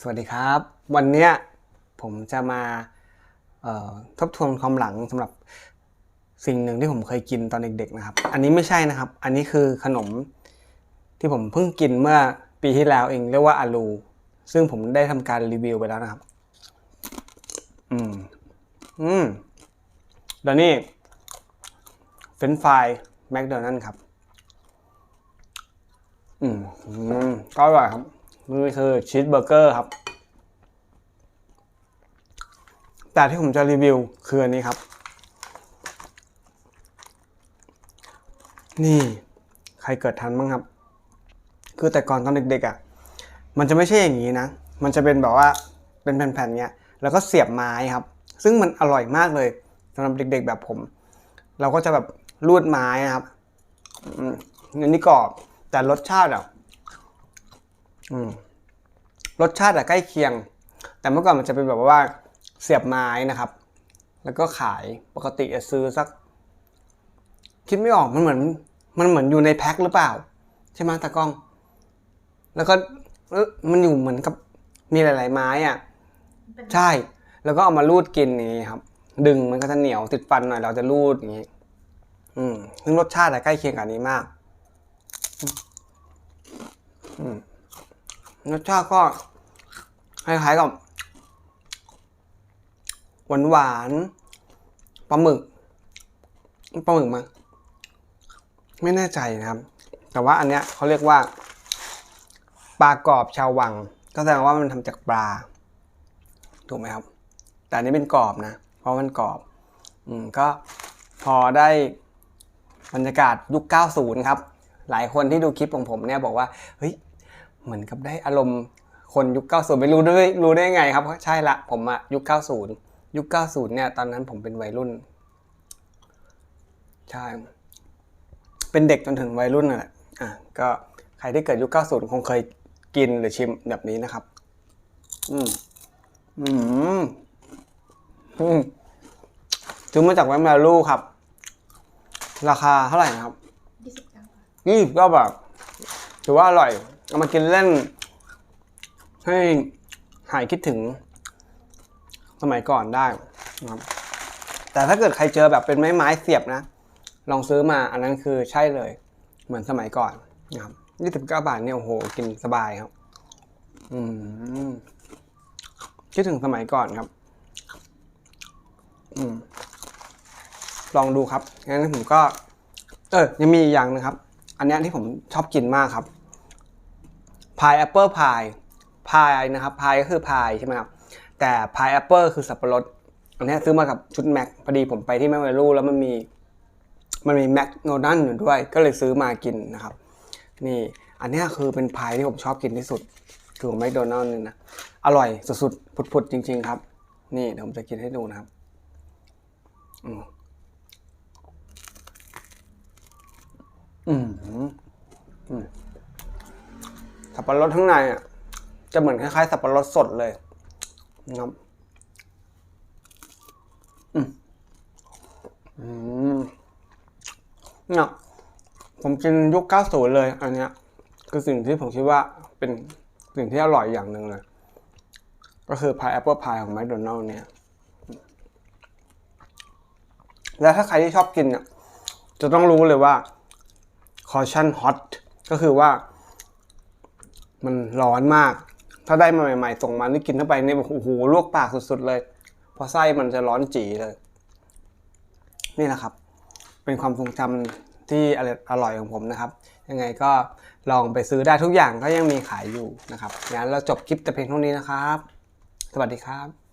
สวัสดีครับ วันนี้ผมจะมาทบทวนความหลังสำหรับสิ่งหนึ่งที่ผมเคยกินตอนเด็กๆนะครับ อันนี้ไม่ใช่นะครับ อันนี้คือขนมที่ผมเพิ่งกินเมื่อปีที่แล้วเองเรียกว่าอาลูซึ่งผมได้ทำการรีวิวไปแล้วนะครับ อืม อืม แล้วนี่เฟรนฟรายแมคโดนัลด์ครับอืมอืม ก็อร่อยครับ นี่คือชีสเบอร์เกอร์ครับ แต่ที่ผมจะรีวิวคืออันนี้ครับ นี่ใครเกิดทันบ้างครับ คือแต่ก่อนตอนเด็กๆอะ มันจะไม่ใช่อย่างนี้นะ มันจะเป็นแบบว่าเป็นแผ่นๆเนี้ย แล้วก็เสียบไม้ครับ ซึ่งมันอร่อยมากเลยสำหรับเด็กๆแบบผม เราก็จะแบบรูดไม้นะครับอันนี้กรอบแต่รสชาติอะ รสชาติอะใกล้เคียง แต่เมื่อก่อนมันจะเป็นแบบว่าเสียบไม้นะครับ แล้วก็ขายปกติจะซื้อสัก คิดไม่ออกมันเหมือน มันเหมือนอยู่ในแพ็คหรือเปล่า ใช่ไหมตากล้อง แล้วก็เอ๊ะมันอยู่เหมือนกับมีหลาย ๆ ไม้อะใช่ แล้วก็เอามารูดกินอย่างนี้ครับ ดึงมันก็จะเหนียวติดฟันหน่อยเราจะรูดอย่างนี้อืมซึ่งรสชาติอะใกล้เคียงกับอันนี้มาก อืม รสชาติก็คล้ายๆกับ หวานหวานๆปลาหมึกปลาหมึกมั้งไม่แน่ใจนะครับ แต่ว่าอันเนี้ยเขาเรียกว่าปลากรอบชาววัง ก็แสดงว่ามันทำจากปลา ถูกไหมครับ แต่อันนี้เป็นกรอบนะ เพราะมันกรอบ อืมก็พอได้บรรยากาศยุค 90 ครับ หลายคนที่ดูคลิปของผมเนี่ยบอกว่า เฮ้ย เหมือนกับได้อารมณ์คนยุค 90 ไม่รู้ด้วยรู้ได้ไงครับใช่ละผมอะยุค 90 ยุค 90 เนี่ยตอนนั้นผมเป็นวัยรุ่น ใช่ เป็นเด็กจนถึงวัยรุ่นน่นแหละอะก็ใครที่เกิดยุค 90 คงเคยกินหรือชิมแบบนี้นะครับ อืม อืมอืมซื้อมาจากแวมแวลูครับ ราคาเท่าไหร่นะครับ29บาทนี่ก็แบบถือว่าอร่อย เอามากินเล่น ให้หายคิดถึง สมัยก่อนได้นะครับ แต่ถ้าเกิดใครเจอแบบเป็นไม้ไม้เสียบนะ ลองซื้อมาอันนั้นคือใช่เลย เหมือนสมัยก่อนนะครับยี่สิบเก้าบาทเนี่ยโอ้โหกินสบายครับ อืมคิดถึงสมัยก่อนครับ อืม ลองดูครับงั้นผมก็ เออยังมีอีกอย่างนึงครับ อันนี้ที่ผมชอบกินมากครับ พายแอปเปิลพายพายนะครับพายก็คือพายใช่ไหมครับ แต่พายแอปเปิลคือสับปะรด อันนี้ซื้อมากับชุดแม็กพอดีผมไปที่แมคโดนัลแล้วมันมี มันมีแม็กโนดันอยู่ด้วย ก็เลยซื้อมากินนะครับ นี่ อันนี้คือเป็นพายที่ผมชอบกินที่สุด คือของแมคโดนัลล์นี่นะ อร่อยสุดๆผุดๆจริง ๆ ครับ นี่เดี๋ยวผมจะกินให้ดูนะครับอืมอืมอืมสับ ปะรดข้างในอะจะเหมือนคล้ายๆ สับปะรดสดเลยนะครับอืมเนี่ยผมกินยุค 90 เลย อันเนี้ย คือสิ่งที่ผมคิดว่าเป็นสิ่งที่อร่อยอย่างหนึ่งเลย ก็คือพายแอปเปิลพายของแมคโดนัลล์เนี่ย แล้วถ้าใครที่ชอบกินเนี่ยจะต้องรู้เลยว่า caution hot ก็คือว่า มันร้อนมาก ถ้าได้มาใหม่ๆ ส่งมานี่กินเข้าไปเนี่ยโอ้โหลวกปากสุดๆเลยเพราะไส้มันจะร้อนจีเลย นี่แหละครับ เป็นความทรงจำที่อร่อยของผมนะครับ ยังไงก็ลองไปซื้อได้ทุกอย่างก็ยังมีขายอยู่นะครับงั้นเราจบคลิปแต่เพียงเท่านี้นะครับ สวัสดีครับ